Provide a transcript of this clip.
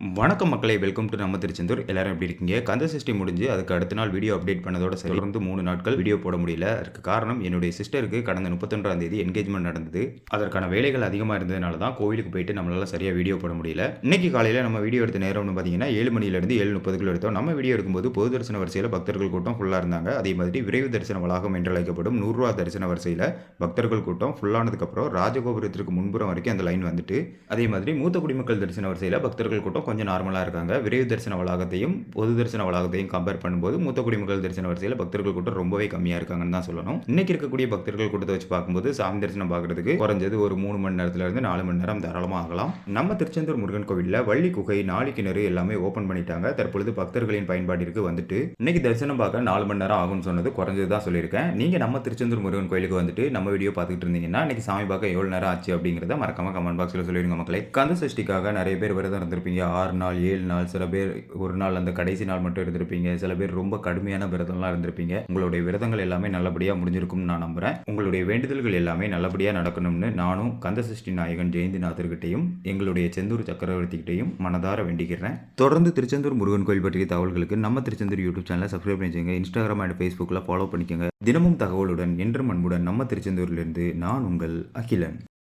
வணக்கம் மக்களை welcome to நம்ம திருச்செந்தூர். எல்லாரும் எப்படி இருக்கீங்க? கந்த சிஸ்டி முடிஞ்சு அதுக்கு அடுத்த நாள் வீடியோ அப்டேட் பண்ணதோட சரி, தொடர்ந்து மூணு நாட்கள் வீடியோ போட முடியல. அதுக்கு காரணம் என்னுடைய சிஸ்டருக்கு கடந்த முப்பத்தொன்றாம் தேதி என்கேஜ்மெண்ட் நடந்தது. அதற்கான வேலைகள் அதிகமாக இருந்ததுனால தான் கோவிலுக்கு போயிட்டு நம்மளால சரியாக வீடியோ போட முடியல. இன்னைக்கு காலையில் நம்ம வீடியோ எடுத்த நேரம்னு பார்த்தீங்கன்னா ஏழு மணிலேருந்து ஏழு முப்பதுக்குள்ள எடுத்தோம். நம்ம வீடியோ எடுக்கும்போது பொது தரிசன வரிசையில் பக்தர்கள் கூட்டம் ஃபுல்லாக இருந்தாங்க. அதே மாதிரி விரைவு தரிசன வளாகம் என்று அழைக்கப்படும் நூறுரூவா தரிசன வரிசையில் பக்தர்கள் கூட்டம் ஃபுல்லானதுக்கப்புறம் ராஜகோபுரத்திற்கு முன்புறம் வரைக்கும் அந்த லைன் வந்துட்டு அதே மாதிரி மூத்த குடிமக்கள் தரிசன வரிசையில் பக்தர்கள் கூட்டம் கொஞ்சம் நார்மலாக இருக்காங்க. விரைவு தரிசன வளாகத்தையும் பொது தரிசன வளாகத்தையும் கம்பேர் பண்ணும்போது மூத்த குடிமக்கள் தரிசன வரிசையில் பக்தர்கள் கூட்டம் ரொம்பவே கம்மியாக இருக்காங்கன்னு தான் சொல்லணும். இன்னைக்கு இருக்கக்கூடிய பக்தர்கள் கூட்டத்தை வச்சு பார்க்கும்போது சாமி தரிசனம் பார்க்கறதுக்கு குறைஞ்சது ஒரு மூணு மணி நேரத்துல இருந்து நாலு மணி நேரம் தாராளமாக ஆகலாம். நம்ம திருச்செந்தூர் முருகன் கோவிலில் வள்ளி குகை நாளி கிணறு எல்லாமே ஓப்பன் பண்ணிட்டாங்க. தற்பொழுது பக்தர்களின் பயன்பாட்டிற்கு வந்துட்டு இன்னைக்கு தரிசனம் பார்க்க நாலு மணி நேரம் ஆகும்னு சொன்னது குறைஞ்சது தான் சொல்லியிருக்கேன். நீங்கள் நம்ம திருச்செந்தூர் முருகன் கோயிலுக்கு வந்துட்டு நம்ம வீடியோ பார்த்துட்டு இருந்தீங்கன்னா இன்னைக்கு சாமி பார்க்க எவ்வளோ நேரம் ஆச்சு அப்படிங்கிறத மறக்காம கமெண்ட் பாக்ஸில் சொல்லிடுங்க மக்களே. கந்த சஷ்டிக்காக நிறைய பேர் விரதம் இருந்திருப்பீங்க. ஆறு நாள் ஏழு நாள் சில பேர் ஒரு நாள் அந்த கடைசி நாள் மட்டும் இருந்திருப்பீங்க. சில பேர் ரொம்ப கடுமையான விரதம்லாம் இருந்திருப்பீங்க. உங்களுடைய விரதங்கள் எல்லாமே நல்லபடியாக முடிஞ்சிருக்கும்னு நான் நம்புகிறேன் உங்களுடைய வேண்டுதல்கள் எல்லாமே நல்லபடியாக நடக்கணும்னு நானும் கந்தசஷ்டி நாயகன் ஜெயந்திநாதர்கிட்டையும் எங்களுடைய செந்தூர் சக்கரவர்த்திகிட்டையும் மனதார வேண்டிக்கிறேன். தொடர்ந்து திருச்செந்தூர் முருகன் கோயில் பற்றிய தகவல்களுக்கு நம்ம திருச்செந்தூர் யூடியூப் சேனலை சப்ஸ்கிரைப் பண்ணிக்கோங்க இன்ஸ்டாகிராம் அண்ட் ஃபேஸ்புக்கில் ஃபாலோ பண்ணிக்கோங்க. தினமும் தகவலுடன் என்றும் அன்புடன் நம்ம திருச்செந்தூரிலிருந்து நான் உங்கள் அகிலன்.